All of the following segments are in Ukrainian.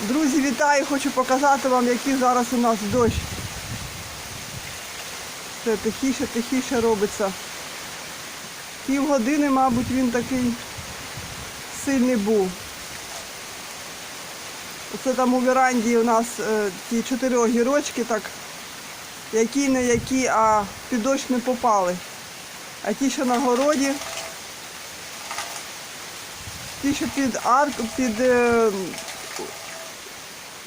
Друзі, вітаю! Хочу показати вам, який зараз у нас дощ. Це тихіше, тихіше робиться. Півгодини, мабуть, він такий сильний був. Оце там у веранді у нас е, ті чотири огірочки, так, які не які, а під дощ не попали. А ті, що на городі, ті, що під арк, під е,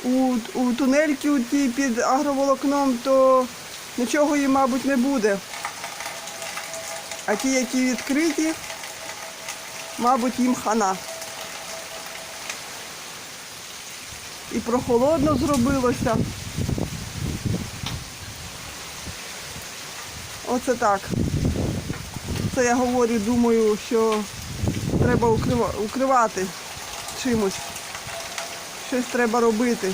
у, у тунельки у ті під агроволокном, то нічого їм, мабуть, не буде. А ті, які відкриті, мабуть, їм хана. І прохолодно зробилося. Оце так. Це я говорю, думаю, що треба укривати чимось. Щось треба робити,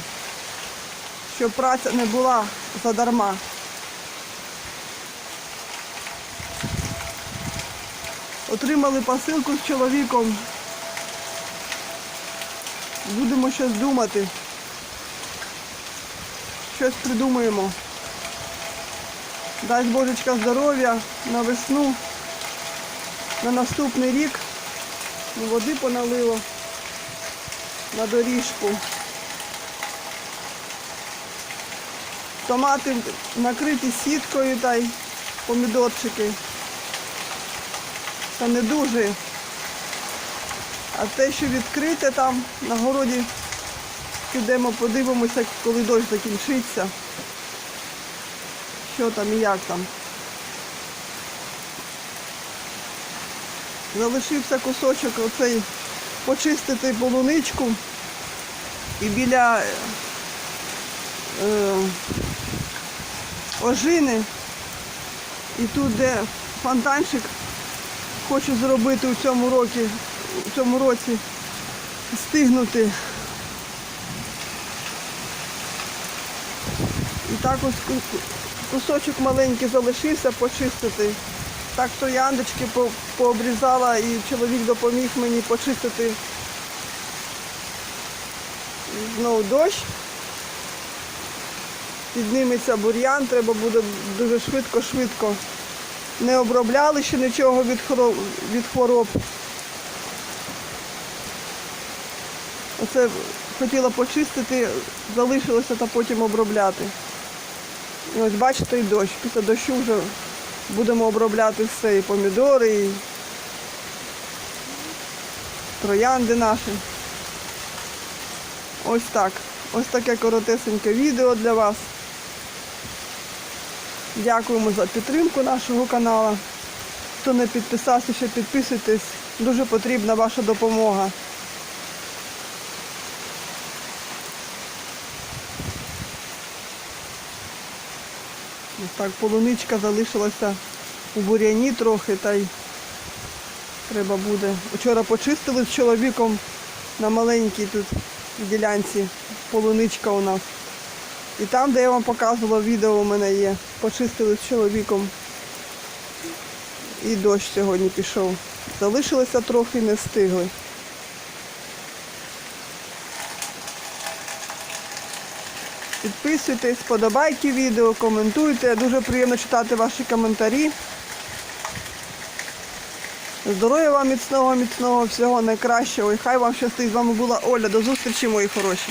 щоб праця не була задарма. Отримали посилку з чоловіком. Будемо щось думати. Щось придумаємо. Дасть Божечка здоров'я на весну, на наступний рік. Води поналило на доріжку. Томати накриті сіткою та й помідорчики. Це не дуже. А те, що відкрите там на городі, підемо, подивимося, коли дощ закінчиться. Що там і як там. Залишився кусочок оцей почистити полуничку і біля е, ожини і тут, де фонтанчик хочу зробити у цьому році, у цьому році стигнути. І так ось кусочок маленький залишився почистити. Так трояндочки по- пообрізала і чоловік допоміг мені почистити. Знову дощ. Підніметься бур'ян, треба буде дуже швидко-швидко. Не обробляли ще нічого від хвороб. Від хвороб. Оце хотіла почистити, залишилося та потім обробляти. І ось бачите і дощ. Після дощу вже будемо обробляти все, і помідори, і троянди наші. Ось так. Ось таке коротесеньке відео для вас. Дякуємо за підтримку нашого каналу. Хто не підписався, ще підписуйтесь. Дуже потрібна ваша допомога. Ось так полуничка залишилася у бур'яні трохи, та й треба буде. Вчора почистили з чоловіком на маленькій тут ділянці полуничка у нас. І там, де я вам показувала, відео у мене є. Почистили з чоловіком. І дощ сьогодні пішов. Залишилося трохи, не встигли. Підписуйтесь, подобайте відео, коментуйте. Дуже приємно читати ваші коментарі. Здоров'я вам міцного, міцного, всього найкращого. І хай вам щастить. З вами була Оля. До зустрічі, мої хороші.